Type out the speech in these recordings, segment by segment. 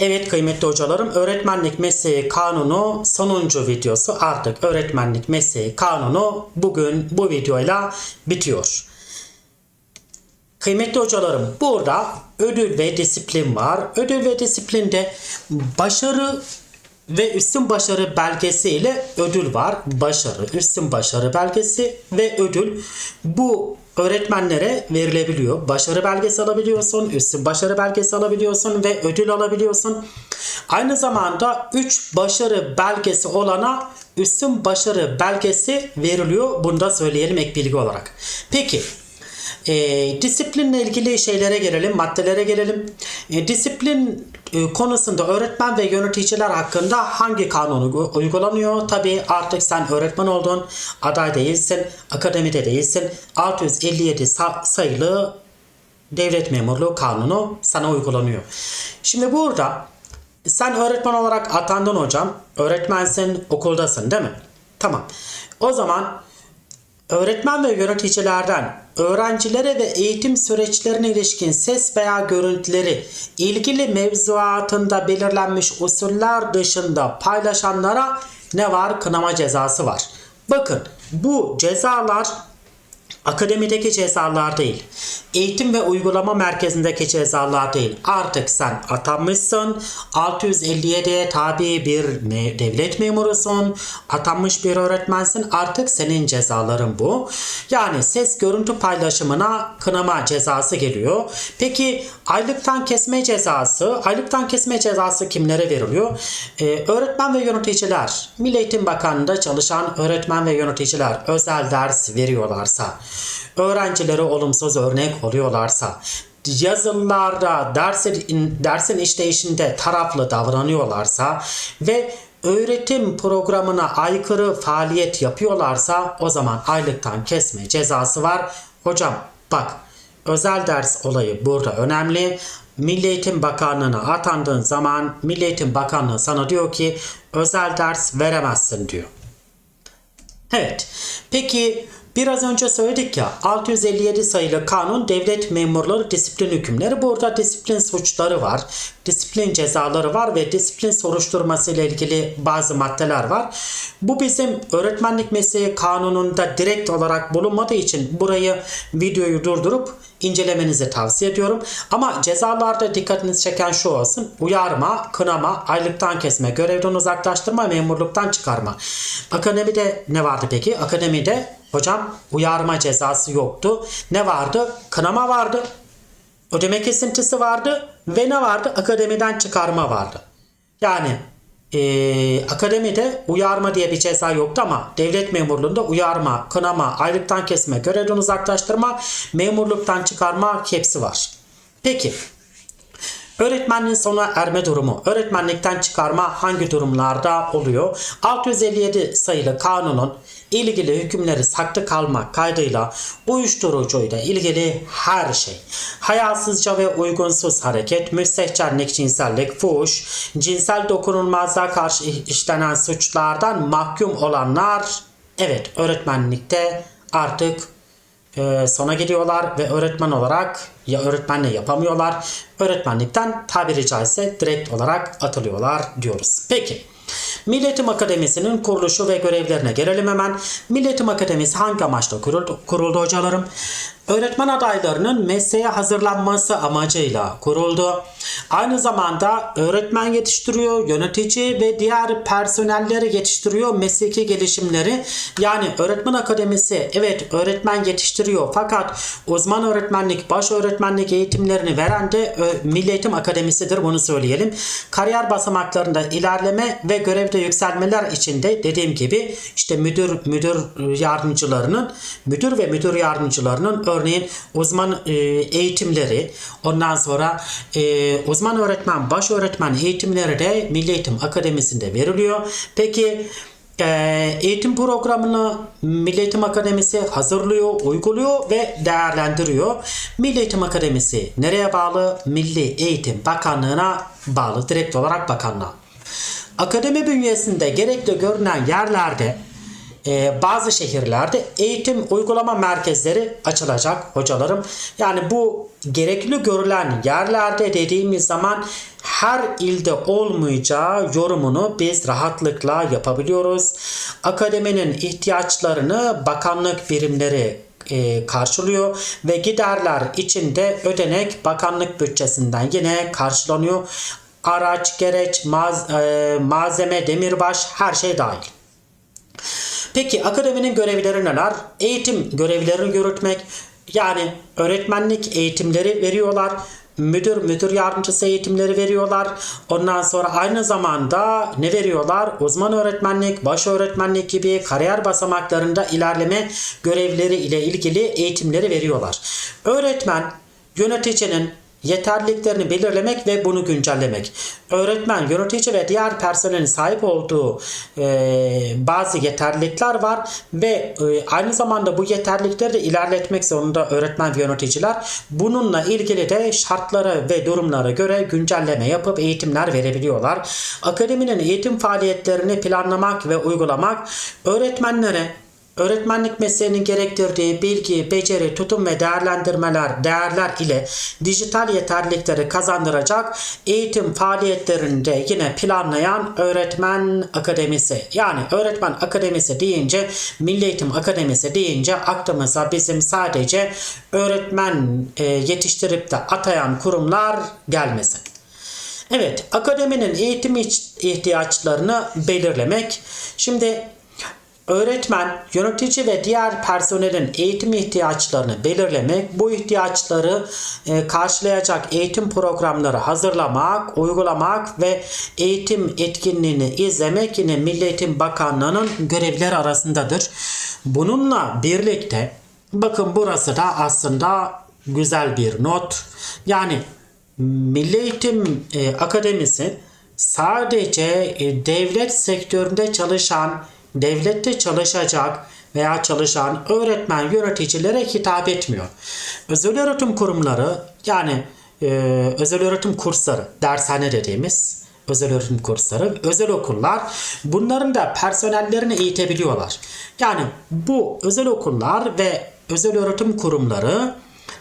Evet kıymetli hocalarım öğretmenlik mesleği kanunu sonuncu videosu artık öğretmenlik mesleği kanunu bugün bu videoyla bitiyor. Kıymetli hocalarım burada ödül ve disiplin var. Ödül ve disiplinde başarı ve üstün başarı belgesi ile ödül var. Başarı, üstün başarı belgesi ve ödül bu öğretmenlere verilebiliyor. Başarı belgesi alabiliyorsun, üstün başarı belgesi alabiliyorsun ve ödül alabiliyorsun. Aynı zamanda 3 başarı belgesi olana üstün başarı belgesi veriliyor. Bunu da söyleyelim ek bilgi olarak. Peki e, disiplinle ilgili şeylere gelelim, maddelere gelelim. E, disiplin e, konusunda öğretmen ve yöneticiler hakkında hangi kanun uygu- uygulanıyor? Tabii artık sen öğretmen oldun, aday değilsin, akademide değilsin. 657 sa- sayılı devlet memurluğu kanunu sana uygulanıyor. Şimdi burada sen öğretmen olarak atandın hocam. Öğretmensin, okuldasın değil mi? Tamam. O zaman Öğretmen ve yöneticilerden öğrencilere ve eğitim süreçlerine ilişkin ses veya görüntüleri ilgili mevzuatında belirlenmiş usuller dışında paylaşanlara ne var? Kınama cezası var. Bakın bu cezalar akademideki cezalar değil. Eğitim ve uygulama merkezindeki cezalar değil. Artık sen atanmışsın. 657'ye tabi bir me- devlet memurusun. Atanmış bir öğretmensin. Artık senin cezaların bu. Yani ses görüntü paylaşımına kınama cezası geliyor. Peki aylıktan kesme cezası, aylıktan kesme cezası kimlere veriliyor? Ee, öğretmen ve yöneticiler, Milli Eğitim Bakanlığı'nda çalışan öğretmen ve yöneticiler özel ders veriyorlarsa, öğrencilere olumsuz örnek oluyorlarsa, yazılılarda dersin, dersin işleyişinde taraflı davranıyorlarsa ve öğretim programına aykırı faaliyet yapıyorlarsa o zaman aylıktan kesme cezası var. Hocam bak özel ders olayı burada önemli. Milli Eğitim Bakanlığı'na atandığın zaman Milli Eğitim Bakanlığı sana diyor ki özel ders veremezsin diyor. Evet. Peki biraz önce söyledik ya 657 sayılı kanun devlet memurları disiplin hükümleri. Burada disiplin suçları var. Disiplin cezaları var ve disiplin soruşturması ile ilgili bazı maddeler var. Bu bizim öğretmenlik mesleği kanununda direkt olarak bulunmadığı için burayı videoyu durdurup incelemenizi tavsiye ediyorum. Ama cezalarda dikkatinizi çeken şu olsun. Uyarma, kınama, aylıktan kesme, görevden uzaklaştırma, memurluktan çıkarma. Akademide ne vardı peki? Akademide hocam uyarma cezası yoktu. Ne vardı? Kınama vardı. Ödeme kesintisi vardı ve ne vardı? Akademiden çıkarma vardı. Yani eee, akademide uyarma diye bir ceza yoktu ama devlet memurluğunda uyarma, kınama, aylıktan kesme, görevden uzaklaştırma, memurluktan çıkarma hepsi var. Peki Öğretmenliğin sona erme durumu, öğretmenlikten çıkarma hangi durumlarda oluyor? 657 sayılı kanunun ilgili hükümleri saklı kalmak kaydıyla uyuşturucuyla ilgili her şey, hayasızca ve uygunsuz hareket, müstehcenlik, cinsellik, fuhuş, cinsel dokunulmazlığa karşı işlenen suçlardan mahkum olanlar, evet öğretmenlikte artık e, sona geliyorlar ve öğretmen olarak ya öğretmenle yapamıyorlar. Öğretmenlikten tabiri caizse direkt olarak atılıyorlar diyoruz. Peki. Milli Eğitim Akademisi'nin kuruluşu ve görevlerine gelelim hemen. Milli Eğitim Akademisi hangi amaçla kuruldu, kuruldu hocalarım? Öğretmen adaylarının mesleğe hazırlanması amacıyla kuruldu. Aynı zamanda öğretmen yetiştiriyor, yönetici ve diğer personelleri yetiştiriyor, mesleki gelişimleri. Yani öğretmen akademisi evet öğretmen yetiştiriyor fakat uzman öğretmenlik, baş öğretmenlik eğitimlerini veren de Milli Eğitim Akademisi'dir bunu söyleyelim. Kariyer basamaklarında ilerleme ve görevde yükselmeler için de dediğim gibi işte müdür müdür yardımcılarının müdür ve müdür yardımcılarının örneğin uzman e, eğitimleri ondan sonra e, uzman öğretmen baş öğretmen eğitimleri de Milli Eğitim Akademisi'nde veriliyor. Peki e, eğitim programını Milli Eğitim Akademisi hazırlıyor, uyguluyor ve değerlendiriyor. Milli Eğitim Akademisi nereye bağlı? Milli Eğitim Bakanlığı'na bağlı. Direkt olarak bakanlığa. Akademi bünyesinde gerekli görünen yerlerde e, bazı şehirlerde eğitim uygulama merkezleri açılacak hocalarım. Yani bu gerekli görülen yerlerde dediğimiz zaman her ilde olmayacağı yorumunu biz rahatlıkla yapabiliyoruz. Akademinin ihtiyaçlarını bakanlık birimleri e, karşılıyor ve giderler içinde ödenek bakanlık bütçesinden yine karşılanıyor. Araç, gereç, maz, e, malzeme, demirbaş her şey dahil. Peki akademinin görevleri neler? Eğitim görevlerini yürütmek. Yani öğretmenlik eğitimleri veriyorlar. Müdür, müdür yardımcısı eğitimleri veriyorlar. Ondan sonra aynı zamanda ne veriyorlar? Uzman öğretmenlik, baş öğretmenlik gibi kariyer basamaklarında ilerleme görevleri ile ilgili eğitimleri veriyorlar. Öğretmen yöneticinin yeterliliklerini belirlemek ve bunu güncellemek. Öğretmen, yönetici ve diğer personelin sahip olduğu e, bazı yeterlilikler var ve e, aynı zamanda bu yeterlilikleri de ilerletmek zorunda öğretmen ve yöneticiler. Bununla ilgili de şartlara ve durumlara göre güncelleme yapıp eğitimler verebiliyorlar. Akademinin eğitim faaliyetlerini planlamak ve uygulamak öğretmenlere öğretmenlik mesleğinin gerektirdiği bilgi, beceri, tutum ve değerlendirmeler, değerler ile dijital yeterlilikleri kazandıracak eğitim faaliyetlerinde yine planlayan öğretmen akademisi. Yani öğretmen akademisi deyince, Milli Eğitim Akademisi deyince aklımıza bizim sadece öğretmen e, yetiştirip de atayan kurumlar gelmesin. Evet, akademinin eğitim ihtiyaçlarını belirlemek. Şimdi Öğretmen, yönetici ve diğer personelin eğitim ihtiyaçlarını belirlemek, bu ihtiyaçları e, karşılayacak eğitim programları hazırlamak, uygulamak ve eğitim etkinliğini izlemek yine Milli Eğitim Bakanlığı'nın görevleri arasındadır. Bununla birlikte bakın burası da aslında güzel bir not. Yani Milli Eğitim e, Akademisi sadece e, devlet sektöründe çalışan devlette çalışacak veya çalışan öğretmen yöneticilere hitap etmiyor. Özel öğretim kurumları yani e, özel öğretim kursları, dershane dediğimiz özel öğretim kursları, özel okullar bunların da personellerini eğitebiliyorlar. Yani bu özel okullar ve özel öğretim kurumları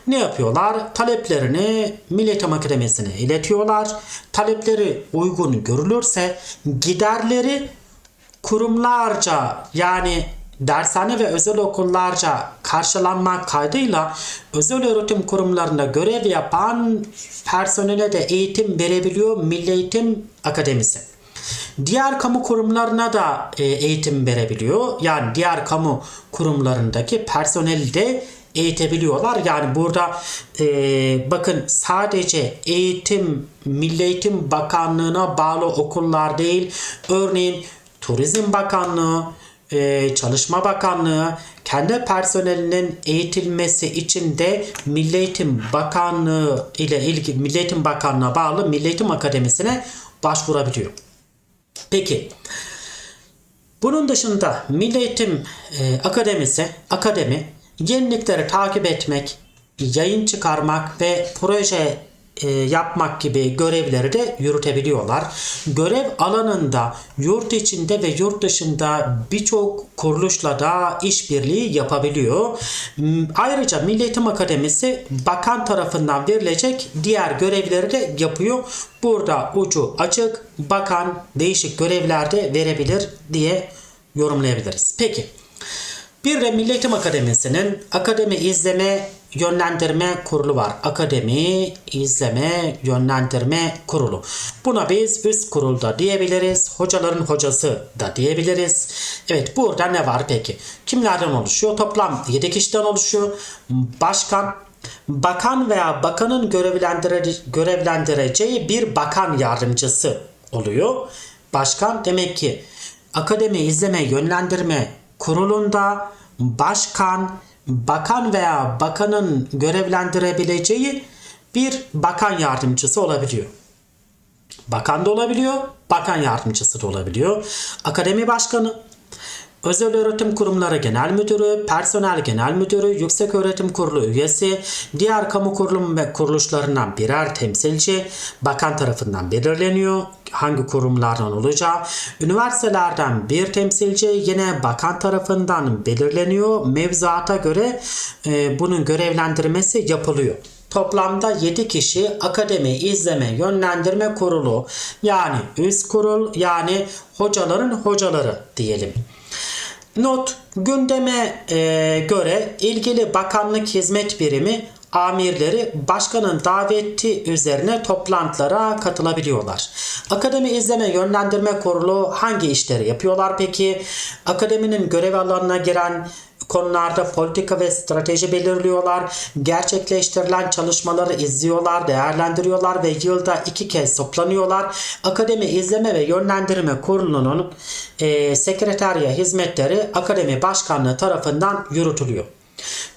ne yapıyorlar? Taleplerini Milli Eğitim Akademisi'ne iletiyorlar. Talepleri uygun görülürse giderleri kurumlarca yani dershane ve özel okullarca karşılanmak kaydıyla özel öğretim kurumlarında görev yapan personele de eğitim verebiliyor Milli Eğitim Akademisi. Diğer kamu kurumlarına da e, eğitim verebiliyor. Yani diğer kamu kurumlarındaki personeli de eğitebiliyorlar. Yani burada e, bakın sadece eğitim, Milli Eğitim Bakanlığı'na bağlı okullar değil. Örneğin Turizm Bakanlığı, e, Çalışma Bakanlığı kendi personelinin eğitilmesi için de Milli Eğitim Bakanlığı ile ilgili Milli Eğitim Bakanlığı'na bağlı Milli Eğitim Akademisi'ne başvurabiliyor. Peki bunun dışında Milli Eğitim e, Akademisi, akademi yenilikleri takip etmek, yayın çıkarmak ve proje yapmak gibi görevleri de yürütebiliyorlar. Görev alanında yurt içinde ve yurt dışında birçok kuruluşla da işbirliği yapabiliyor. Ayrıca Milli Eğitim Akademisi bakan tarafından verilecek diğer görevleri de yapıyor. Burada ucu açık bakan değişik görevlerde verebilir diye yorumlayabiliriz. Peki bir de Milli Eğitim Akademisi'nin akademi izleme yönlendirme kurulu var. Akademi izleme yönlendirme kurulu. Buna biz üst kurulda diyebiliriz. Hocaların hocası da diyebiliriz. Evet burada ne var peki? Kimlerden oluşuyor? Toplam 7 kişiden oluşuyor. Başkan, bakan veya bakanın görevlendire, görevlendireceği bir bakan yardımcısı oluyor. Başkan demek ki akademi izleme yönlendirme kurulunda başkan, bakan veya bakanın görevlendirebileceği bir bakan yardımcısı olabiliyor. Bakan da olabiliyor, bakan yardımcısı da olabiliyor. Akademi başkanı, Özel Öğretim Kurumları Genel Müdürü, Personel Genel Müdürü, Yüksek Öğretim Kurulu üyesi, diğer kamu kurum ve kuruluşlarından birer temsilci bakan tarafından belirleniyor. Hangi kurumlardan olacağı. Üniversitelerden bir temsilci yine bakan tarafından belirleniyor. Mevzuata göre e, bunun görevlendirmesi yapılıyor. Toplamda 7 kişi akademi izleme yönlendirme kurulu yani üst kurul yani hocaların hocaları diyelim. Not gündeme e, göre ilgili bakanlık hizmet birimi amirleri başkanın daveti üzerine toplantılara katılabiliyorlar. Akademi izleme yönlendirme kurulu hangi işleri yapıyorlar peki? Akademinin görev alanına giren konularda politika ve strateji belirliyorlar. Gerçekleştirilen çalışmaları izliyorlar, değerlendiriyorlar ve yılda iki kez toplanıyorlar. Akademi İzleme ve Yönlendirme Kurulu'nun e, sekreterya hizmetleri Akademi Başkanlığı tarafından yürütülüyor.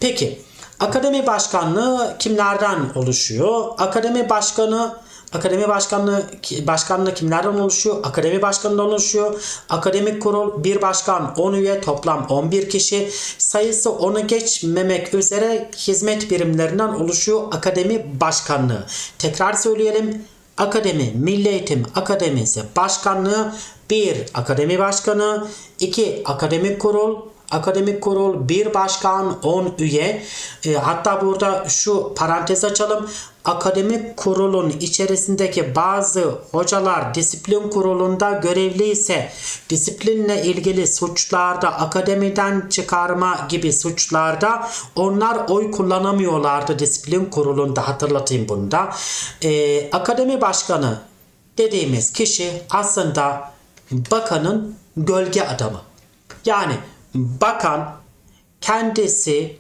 Peki Akademi Başkanlığı kimlerden oluşuyor? Akademi Başkanı Akademi başkanlığı başkanlığı kimlerden oluşuyor? Akademi başkanından oluşuyor. Akademik kurul bir başkan 10 üye toplam 11 kişi. Sayısı 10'u geçmemek üzere hizmet birimlerinden oluşuyor akademi başkanlığı. Tekrar söyleyelim. Akademi Milli Eğitim Akademisi Başkanlığı 1 akademi başkanı, 2 akademik kurul, Akademik kurul bir başkan 10 üye e, hatta burada şu parantez açalım akademik kurulun içerisindeki bazı hocalar disiplin kurulunda görevli ise disiplinle ilgili suçlarda akademiden çıkarma gibi suçlarda onlar oy kullanamıyorlardı disiplin kurulunda hatırlatayım bunu da. E, akademi başkanı dediğimiz kişi aslında bakanın gölge adamı. Yani bakan kendisi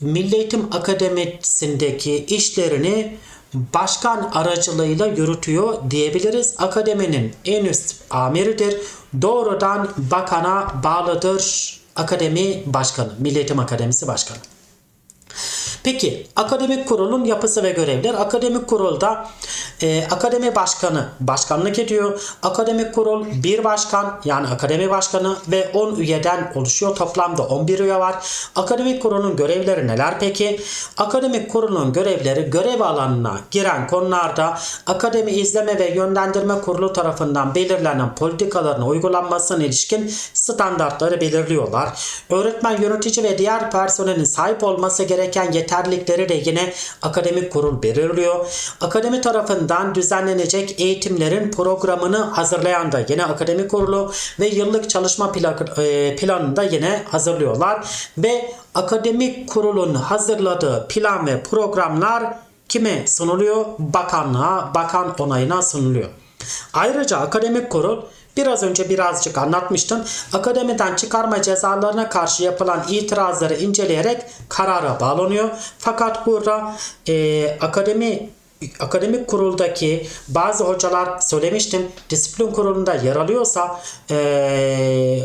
Milli Eğitim Akademisi'ndeki işlerini başkan aracılığıyla yürütüyor diyebiliriz. Akademinin en üst amiridir. Doğrudan bakana bağlıdır akademi başkanı, Milli Eğitim Akademisi başkanı. Peki akademik kurulun yapısı ve görevler. Akademik kurulda e, akademi başkanı başkanlık ediyor. Akademik kurul bir başkan yani akademi başkanı ve 10 üyeden oluşuyor. Toplamda 11 üye var. Akademik kurulun görevleri neler peki? Akademik kurulun görevleri görev alanına giren konularda akademi izleme ve yönlendirme kurulu tarafından belirlenen politikaların uygulanmasına ilişkin standartları belirliyorlar. Öğretmen, yönetici ve diğer personelin sahip olması gereken yeterlilikleri de yine akademik kurul belirliyor. Akademi tarafından düzenlenecek eğitimlerin programını hazırlayan da yine akademik kurulu ve yıllık çalışma e, planını da yine hazırlıyorlar. Ve akademik kurulun hazırladığı plan ve programlar kime sunuluyor? Bakanlığa, bakan onayına sunuluyor. Ayrıca akademik kurul Biraz önce birazcık anlatmıştım. Akademiden çıkarma cezalarına karşı yapılan itirazları inceleyerek karara bağlanıyor. Fakat burada e, akademi akademik kuruldaki bazı hocalar söylemiştim disiplin kurulunda yer alıyorsa e,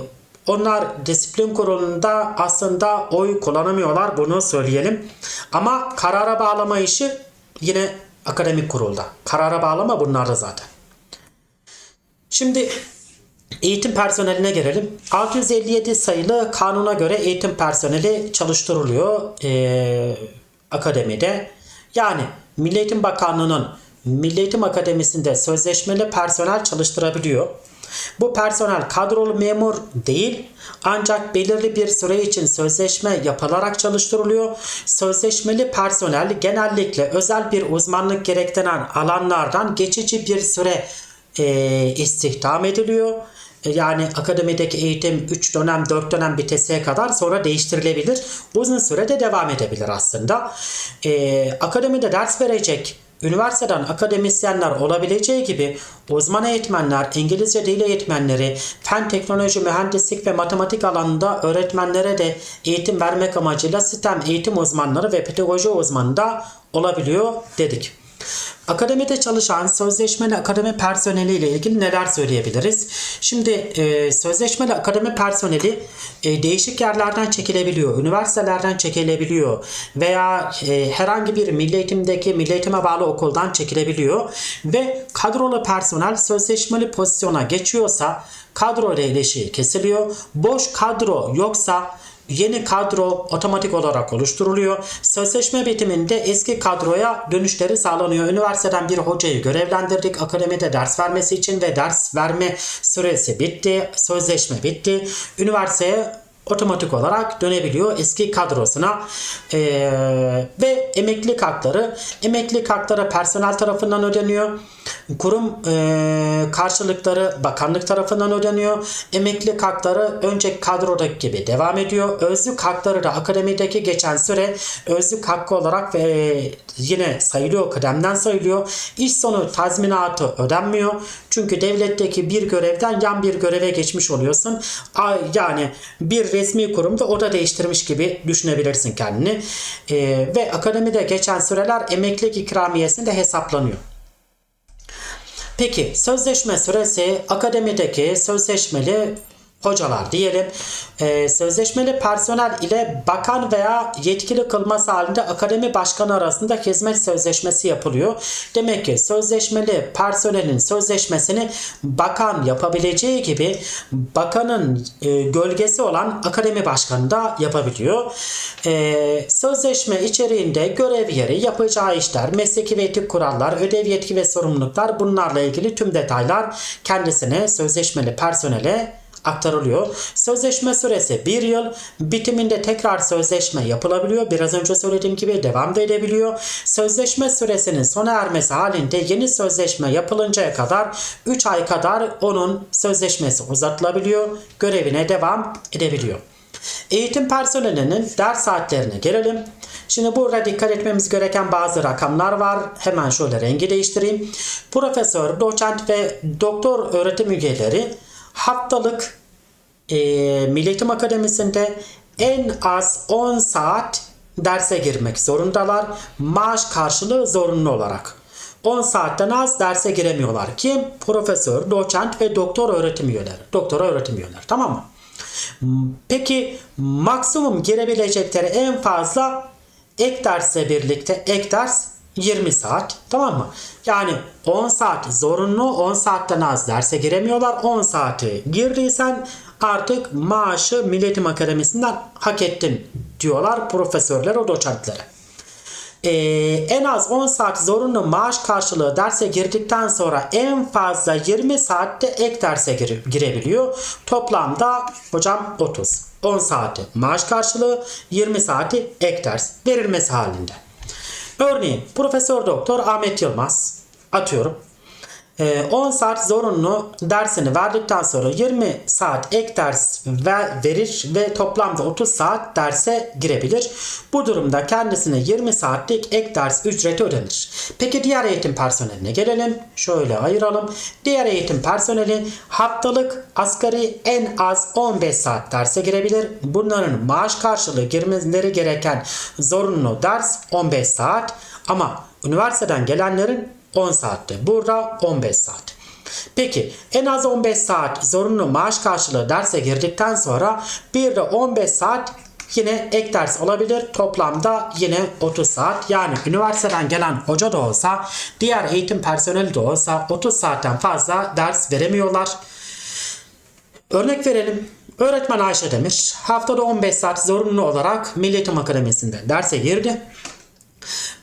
onlar disiplin kurulunda aslında oy kullanamıyorlar bunu söyleyelim. Ama karara bağlama işi yine akademik kurulda. Karara bağlama bunlarda zaten. Şimdi Eğitim personeline gelelim. 657 sayılı kanuna göre eğitim personeli çalıştırılıyor ee, akademide. Yani Milli Eğitim Bakanlığı'nın Milli Eğitim Akademisi'nde sözleşmeli personel çalıştırabiliyor. Bu personel kadrolu memur değil ancak belirli bir süre için sözleşme yapılarak çalıştırılıyor. Sözleşmeli personel genellikle özel bir uzmanlık gerektiren alanlardan geçici bir süre e, istihdam ediliyor. E, yani akademideki eğitim 3 dönem 4 dönem biteseye kadar sonra değiştirilebilir. Uzun sürede devam edebilir aslında. Ee, akademide ders verecek üniversiteden akademisyenler olabileceği gibi uzman eğitmenler, İngilizce dil eğitmenleri, fen, teknoloji, mühendislik ve matematik alanında öğretmenlere de eğitim vermek amacıyla sistem eğitim uzmanları ve pedagoji uzmanı da olabiliyor dedik. Akademide çalışan sözleşmeli akademi personeli ile ilgili neler söyleyebiliriz? Şimdi e, sözleşmeli akademi personeli e, değişik yerlerden çekilebiliyor, üniversitelerden çekilebiliyor veya e, herhangi bir milli eğitimdeki milli eğitime bağlı okuldan çekilebiliyor ve kadrolu personel sözleşmeli pozisyona geçiyorsa kadro ile kesiliyor. Boş kadro yoksa Yeni kadro otomatik olarak oluşturuluyor. Sözleşme bitiminde eski kadroya dönüşleri sağlanıyor. Üniversiteden bir hocayı görevlendirdik akademide ders vermesi için ve ders verme süresi bitti. Sözleşme bitti. Üniversiteye otomatik olarak dönebiliyor eski kadrosuna. Ee, ve emeklilik hakları. Emeklilik hakları personel tarafından ödeniyor. Kurum e, karşılıkları bakanlık tarafından ödeniyor. Emeklilik hakları önce kadrodaki gibi devam ediyor. Özlük hakları da akademideki geçen süre özlük hakkı olarak ve yine sayılıyor kıdemden sayılıyor. İş sonu tazminatı ödenmiyor çünkü devletteki bir görevden yan bir göreve geçmiş oluyorsun yani bir resmi kurumda oda değiştirmiş gibi düşünebilirsin kendini Ee, ve akademide geçen süreler emeklilik ikramiyesinde hesaplanıyor. Peki sözleşme süresi akademideki sözleşmeli hocalar diyelim. Ee, sözleşmeli personel ile bakan veya yetkili kılması halinde akademi başkanı arasında hizmet sözleşmesi yapılıyor. Demek ki sözleşmeli personelin sözleşmesini bakan yapabileceği gibi bakanın e, gölgesi olan akademi başkanı da yapabiliyor. Ee, sözleşme içeriğinde görev yeri, yapacağı işler, mesleki ve etik kurallar, ödev yetki ve sorumluluklar bunlarla ilgili tüm detaylar kendisine sözleşmeli personele aktarılıyor. Sözleşme süresi 1 yıl. Bitiminde tekrar sözleşme yapılabiliyor. Biraz önce söylediğim gibi devam da edebiliyor. Sözleşme süresinin sona ermesi halinde yeni sözleşme yapılıncaya kadar 3 ay kadar onun sözleşmesi uzatılabiliyor. Görevine devam edebiliyor. Eğitim personelinin ders saatlerine gelelim. Şimdi burada dikkat etmemiz gereken bazı rakamlar var. Hemen şöyle rengi değiştireyim. Profesör, doçent ve doktor öğretim üyeleri haftalık e, Milli Akademisi'nde en az 10 saat derse girmek zorundalar. Maaş karşılığı zorunlu olarak. 10 saatten az derse giremiyorlar. Kim? Profesör, doçent ve doktor öğretim üyeleri. Doktora öğretim üyeleri. Tamam mı? Peki maksimum girebilecekleri en fazla ek dersle birlikte ek ders 20 saat tamam mı? Yani 10 saat zorunlu 10 saatten az derse giremiyorlar. 10 saati girdiysen artık maaşı Milletim Akademisi'nden hak ettin diyorlar profesörler o doçentlere. Ee, en az 10 saat zorunlu maaş karşılığı derse girdikten sonra en fazla 20 saatte ek derse gire- girebiliyor. Toplamda hocam 30. 10 saati maaş karşılığı 20 saati ek ders verilmesi halinde. Örneğin Profesör Doktor Ahmet Yılmaz atıyorum. Ee, 10 saat zorunlu dersini verdikten sonra 20 saat ek ders ver, verir ve toplamda 30 saat derse girebilir. Bu durumda kendisine 20 saatlik ek ders ücreti ödenir. Peki diğer eğitim personeline gelelim. Şöyle ayıralım. Diğer eğitim personeli haftalık asgari en az 15 saat derse girebilir. Bunların maaş karşılığı girmeleri gereken zorunlu ders 15 saat ama üniversiteden gelenlerin 10 saatte. Burada 15 saat. Peki en az 15 saat zorunlu maaş karşılığı derse girdikten sonra bir de 15 saat yine ek ders olabilir. Toplamda yine 30 saat. Yani üniversiteden gelen hoca da olsa diğer eğitim personeli de olsa 30 saatten fazla ders veremiyorlar. Örnek verelim. Öğretmen Ayşe Demir haftada 15 saat zorunlu olarak Milli Eğitim Akademisi'nde derse girdi.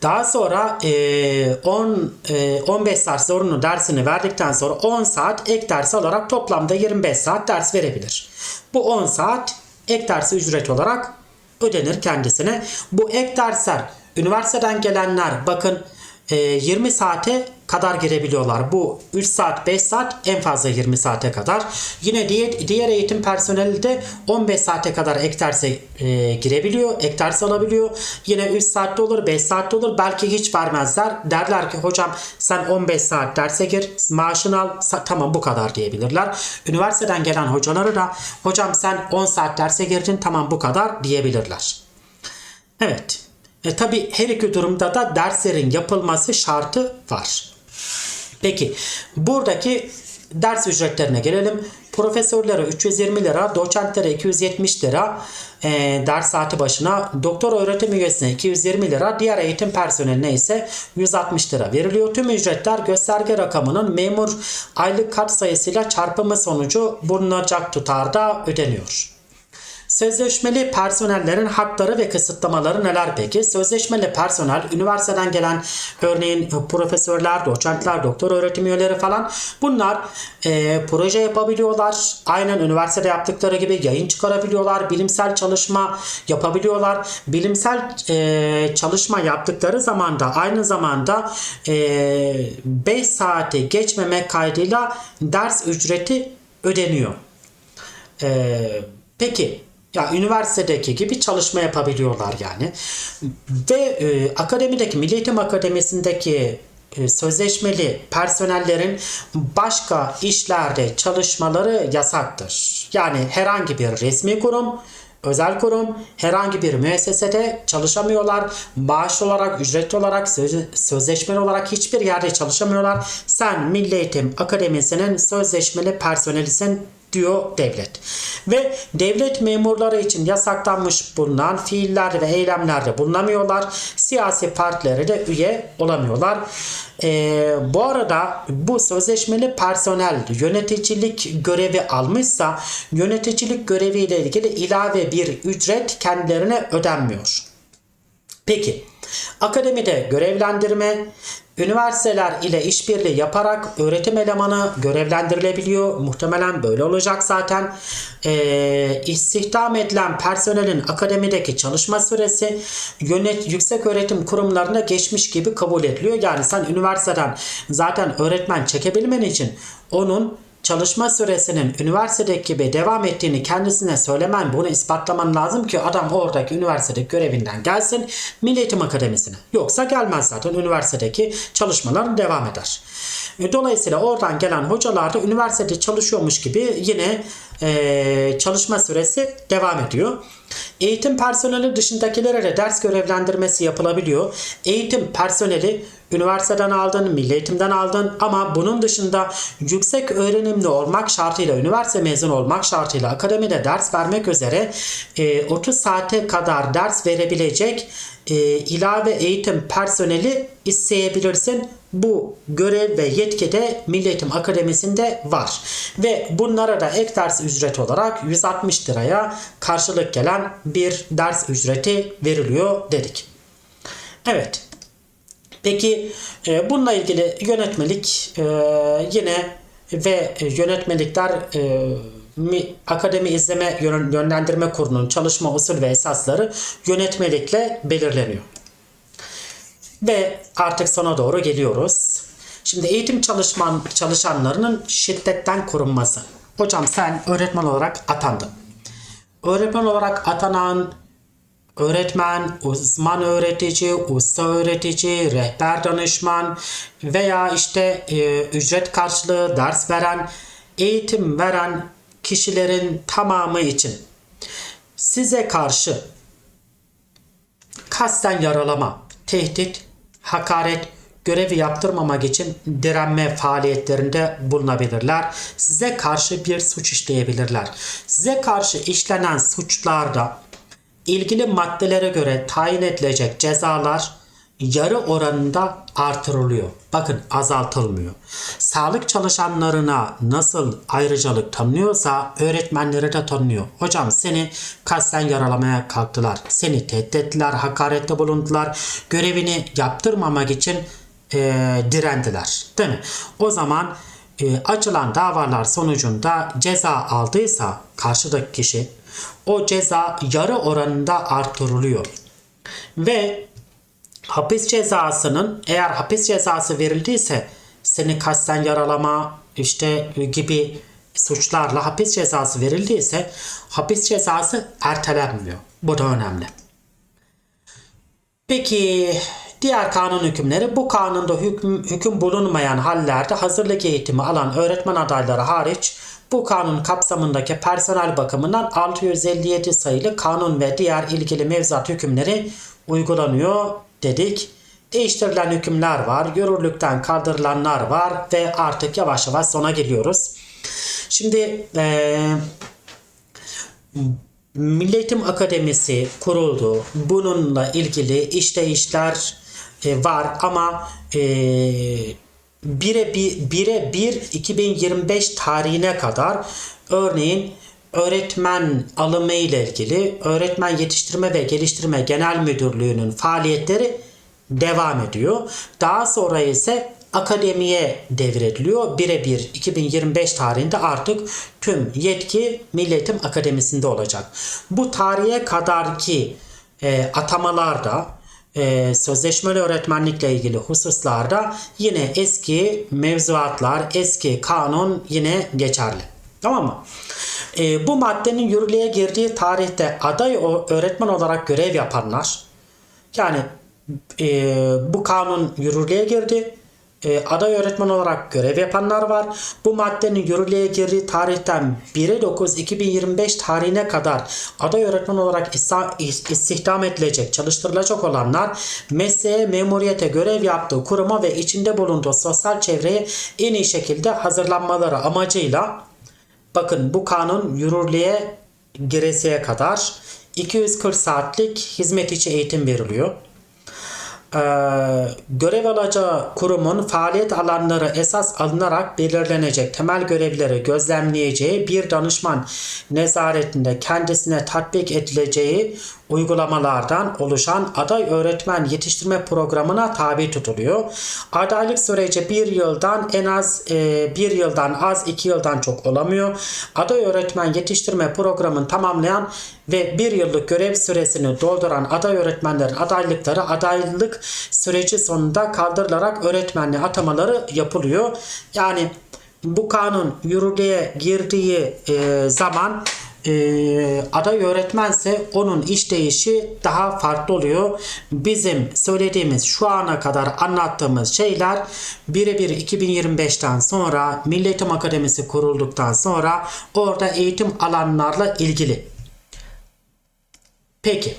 Daha sonra e, 10 e, 15 saat zorunlu dersini verdikten sonra 10 saat ek ders alarak toplamda 25 saat ders verebilir. Bu 10 saat ek dersi ücret olarak ödenir kendisine. Bu ek dersler üniversiteden gelenler bakın e, 20 saate kadar girebiliyorlar. Bu 3 saat 5 saat en fazla 20 saate kadar. Yine diğer, diğer eğitim personeli de 15 saate kadar ek derse e, girebiliyor. Ek ders alabiliyor. Yine 3 saatte olur 5 saatte olur. Belki hiç vermezler. Derler ki hocam sen 15 saat derse gir maaşını al tamam bu kadar diyebilirler. Üniversiteden gelen hocaları da hocam sen 10 saat derse girdin tamam bu kadar diyebilirler. Evet. E, tabi her iki durumda da derslerin yapılması şartı var. Peki buradaki ders ücretlerine gelelim. Profesörlere 320 lira, doçentlere 270 lira e, ders saati başına, doktor öğretim üyesine 220 lira, diğer eğitim personeline ise 160 lira veriliyor. Tüm ücretler gösterge rakamının memur aylık kat sayısıyla çarpımı sonucu bulunacak tutarda ödeniyor. Sözleşmeli personellerin hakları ve kısıtlamaları neler peki? Sözleşmeli personel, üniversiteden gelen örneğin profesörler, doçentler, doktor öğretim üyeleri falan bunlar e, proje yapabiliyorlar. Aynen üniversitede yaptıkları gibi yayın çıkarabiliyorlar. Bilimsel çalışma yapabiliyorlar. Bilimsel e, çalışma yaptıkları zaman da aynı zamanda 5 saati geçmemek kaydıyla ders ücreti ödeniyor. Ee, peki ya üniversitedeki gibi çalışma yapabiliyorlar yani. Ve e, akademideki Milli Eğitim Akademisi'ndeki e, sözleşmeli personellerin başka işlerde çalışmaları yasaktır. Yani herhangi bir resmi kurum, özel kurum, herhangi bir müessesede çalışamıyorlar. Maaş olarak, ücretli olarak, söz- sözleşmeli olarak hiçbir yerde çalışamıyorlar. Sen Milli Eğitim Akademisi'nin sözleşmeli personelisin diyor devlet. Ve devlet memurları için yasaklanmış bulunan fiiller ve eylemlerde bulunamıyorlar. Siyasi partilere de üye olamıyorlar. Ee, bu arada bu sözleşmeli personel yöneticilik görevi almışsa yöneticilik göreviyle ilgili ilave bir ücret kendilerine ödenmiyor. Peki, akademide görevlendirme, üniversiteler ile işbirliği yaparak öğretim elemanı görevlendirilebiliyor. Muhtemelen böyle olacak zaten. Ee, istihdam edilen personelin akademideki çalışma süresi yönet yüksek öğretim kurumlarına geçmiş gibi kabul ediliyor. Yani sen üniversiteden zaten öğretmen çekebilmen için onun çalışma süresinin üniversitedeki gibi devam ettiğini kendisine söylemen, bunu ispatlaman lazım ki adam oradaki üniversitedeki görevinden gelsin Milli Akademisi'ne. Yoksa gelmez zaten üniversitedeki çalışmalar devam eder. E, Dolayısıyla oradan gelen hocalar da üniversitede çalışıyormuş gibi yine e, çalışma süresi devam ediyor. Eğitim personeli dışındakilere de ders görevlendirmesi yapılabiliyor. Eğitim personeli üniversiteden aldın, milli eğitimden aldın ama bunun dışında yüksek öğrenimli olmak şartıyla, üniversite mezun olmak şartıyla akademide ders vermek üzere e, 30 saate kadar ders verebilecek e, ilave eğitim personeli isteyebilirsin. Bu görev ve yetki de Milli Eğitim Akademisi'nde var. Ve bunlara da ek ders ücreti olarak 160 liraya karşılık gelen bir ders ücreti veriliyor dedik. Evet. Peki e, bununla ilgili yönetmelik e, yine ve yönetmelikler e, mi- Akademi İzleme Yön- Yönlendirme Kurulu'nun çalışma usul ve esasları yönetmelikle belirleniyor. Ve artık sona doğru geliyoruz. Şimdi eğitim çalışman çalışanlarının şiddetten korunması. Hocam sen öğretmen olarak atandın. Öğretmen olarak atanan öğretmen, uzman öğretici, usta öğretici, rehber danışman veya işte e, ücret karşılığı ders veren, eğitim veren kişilerin tamamı için size karşı kasten yaralama, tehdit, hakaret, görevi yaptırmamak için direnme faaliyetlerinde bulunabilirler. Size karşı bir suç işleyebilirler. Size karşı işlenen suçlarda ilgili maddelere göre tayin edilecek cezalar yarı oranında artırılıyor. Bakın azaltılmıyor. Sağlık çalışanlarına nasıl ayrıcalık tanınıyorsa öğretmenlere de tanınıyor. Hocam seni kasten yaralamaya kalktılar. Seni tehdit ettiler, hakarette bulundular. Görevini yaptırmamak için eee, direndiler. Değil mi? O zaman e, açılan davalar sonucunda ceza aldıysa karşıdaki kişi o ceza yarı oranında artırılıyor. Ve hapis cezasının eğer hapis cezası verildiyse seni kasten yaralama işte gibi suçlarla hapis cezası verildiyse hapis cezası ertelenmiyor. Bu da önemli. Peki diğer kanun hükümleri bu kanunda hüküm, hüküm bulunmayan hallerde hazırlık eğitimi alan öğretmen adayları hariç bu kanun kapsamındaki personel bakımından 657 sayılı kanun ve diğer ilgili mevzuat hükümleri uygulanıyor dedik. Değiştirilen hükümler var, yürürlükten kaldırılanlar var ve artık yavaş yavaş sona geliyoruz. Şimdi eee Milli Eğitim Akademisi kuruldu. Bununla ilgili işleyişler e, var ama e, bire bir, bire bir 2025 tarihine kadar örneğin öğretmen alımı ile ilgili Öğretmen Yetiştirme ve Geliştirme Genel Müdürlüğü'nün faaliyetleri devam ediyor. Daha sonra ise akademiye devrediliyor. Birebir 2025 tarihinde artık tüm yetki Milli Eğitim Akademisi'nde olacak. Bu tarihe kadarki e, atamalarda e, sözleşmeli öğretmenlikle ilgili hususlarda yine eski mevzuatlar, eski kanun yine geçerli. Tamam mı? E, bu maddenin yürürlüğe girdiği tarihte aday öğretmen olarak görev yapanlar yani e, bu kanun yürürlüğe girdi. E, aday öğretmen olarak görev yapanlar var. Bu maddenin yürürlüğe girdiği tarihten 1 9 2025 tarihine kadar aday öğretmen olarak istihdam edilecek, çalıştırılacak olanlar mesleğe, memuriyete görev yaptığı kuruma ve içinde bulunduğu sosyal çevreye en iyi şekilde hazırlanmaları amacıyla Bakın bu kanun yürürlüğe giresiye kadar 240 saatlik hizmet içi eğitim veriliyor. Ee, görev alacağı kurumun faaliyet alanları esas alınarak belirlenecek temel görevleri gözlemleyeceği bir danışman nezaretinde kendisine tatbik edileceği uygulamalardan oluşan aday öğretmen yetiştirme programına tabi tutuluyor. Adaylık süreci bir yıldan en az e, bir yıldan az iki yıldan çok olamıyor. Aday öğretmen yetiştirme programını tamamlayan ve bir yıllık görev süresini dolduran aday öğretmenlerin adaylıkları adaylık süreci sonunda kaldırılarak öğretmenliğe atamaları yapılıyor. Yani bu kanun yürürlüğe girdiği e, zaman e, aday öğretmense onun işleyişi daha farklı oluyor. Bizim söylediğimiz şu ana kadar anlattığımız şeyler birebir 2025'ten sonra Milli Eğitim Akademisi kurulduktan sonra orada eğitim alanlarla ilgili. Peki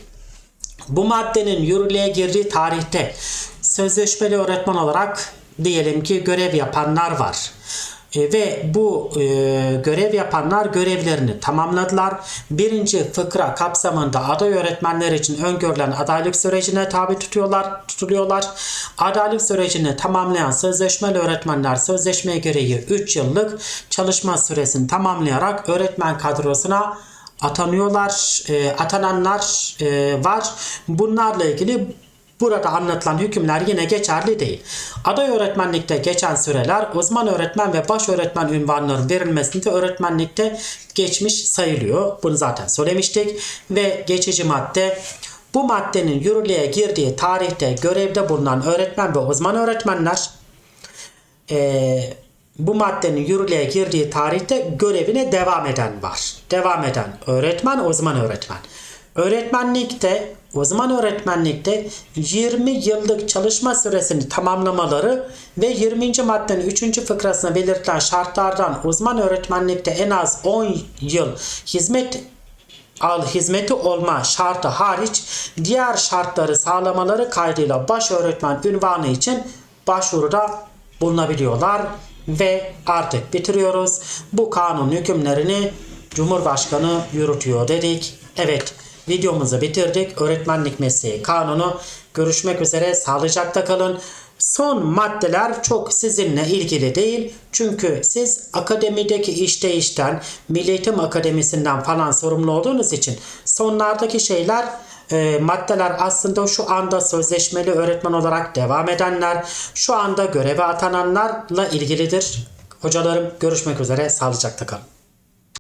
bu maddenin yürürlüğe girdiği tarihte sözleşmeli öğretmen olarak diyelim ki görev yapanlar var. E, ve bu e, görev yapanlar görevlerini tamamladılar. Birinci fıkra kapsamında aday öğretmenler için öngörülen adaylık sürecine tabi tutuyorlar, tutuluyorlar. Adaylık sürecini tamamlayan sözleşmeli öğretmenler sözleşmeye gereği 3 yıllık çalışma süresini tamamlayarak öğretmen kadrosuna atanıyorlar, e, atananlar e, var. Bunlarla ilgili burada anlatılan hükümler yine geçerli değil. Aday öğretmenlikte geçen süreler uzman öğretmen ve baş öğretmen ünvanlarının verilmesinde öğretmenlikte geçmiş sayılıyor. Bunu zaten söylemiştik. Ve geçici madde bu maddenin yürürlüğe girdiği tarihte görevde bulunan öğretmen ve uzman öğretmenler e, bu maddenin yürürlüğe girdiği tarihte görevine devam eden var. Devam eden öğretmen, uzman öğretmen. Öğretmenlikte, uzman öğretmenlikte 20 yıllık çalışma süresini tamamlamaları ve 20. maddenin 3. fıkrasına belirtilen şartlardan uzman öğretmenlikte en az 10 yıl hizmet al hizmeti olma şartı hariç diğer şartları sağlamaları kaydıyla baş öğretmen ünvanı için başvuruda bulunabiliyorlar ve artık bitiriyoruz. Bu kanun hükümlerini Cumhurbaşkanı yürütüyor dedik. Evet videomuzu bitirdik. Öğretmenlik mesleği kanunu. Görüşmek üzere. Sağlıcakla kalın. Son maddeler çok sizinle ilgili değil. Çünkü siz akademideki işten, Milli Eğitim Akademisi'nden falan sorumlu olduğunuz için sonlardaki şeyler e, maddeler aslında şu anda sözleşmeli öğretmen olarak devam edenler, şu anda göreve atananlarla ilgilidir. Hocalarım görüşmek üzere. Sağlıcakla kalın.